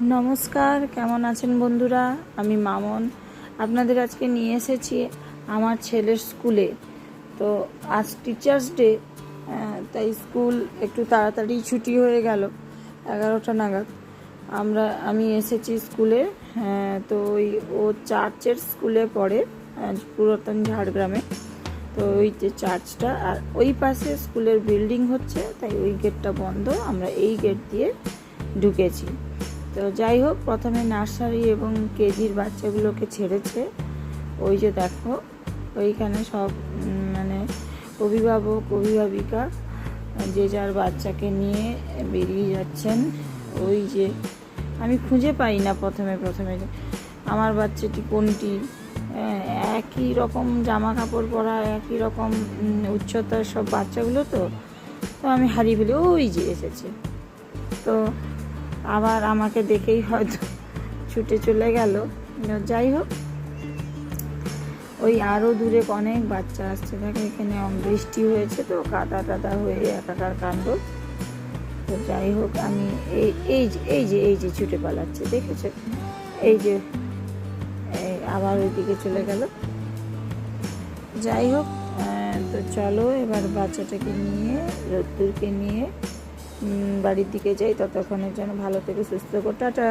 নমস্কার, কেমন আছেন বন্ধুরা? আমি মামন। আপনাদের আজকে নিয়ে এসেছি আমার ছেলের স্কুলে। তো আজ টিচার্স ডে তাই স্কুল একটু তাড়াতাড়ি ছুটি হয়ে গেল, এগারোটা নাগাদ। আমরা, আমি এসেছি স্কুলে তো ওই, ও চার্চের স্কুলে পড়ে পুরাতন ঝাড়গ্রামে। তো ওই যে চার্চটা আর ওই পাশে স্কুলের বিল্ডিং হচ্ছে, তাই ওই গেটটা বন্ধ, আমরা এই গেট দিয়ে ঢুকেছি। তো যাই হোক প্রথমে নার্সারি এবং কেজির বাচ্চাগুলোকে ছেড়েছে। ওই যে দেখো ওইখানে সব মানে অভিভাবক অভিভাবিকা যে যার বাচ্চাকে নিয়ে বেরিয়ে যাচ্ছেন। ওই যে আমি খুঁজে পাই না প্রথমে প্রথমে আমার বাচ্চাটি কোনটি? হ্যাঁ, একই রকম জামা কাপড় পরা একই রকম উচ্চতার সব বাচ্চাগুলো তো। তো আমি হারিয়ে ফেলি ওই যে এসেছে। তো আবার আমাকে দেখেই হয়তো ছুটে চলে গেল। যাই হোক। ওই আরও দূরে অনেক বাচ্চা আসছে। দেখো, এখানে বৃষ্টি হয়েছে তো, কাদা টাদা হয়ে একাকার কাণ্ড। তো যাই হোক, আমি এই এই যে এই যে এই যে ছুটে পালাচ্ছে, দেখেছ? এই যে আবার ওইদিকে চলে গেল। যাই হোক তো চলো, এবার বাচ্চাটাকে নিয়ে, রোদ্দুরকে নিয়ে বাড়ির দিকে যাই ততক্ষণের জন্য ভালো থেকে সুস্থ কো টাটা।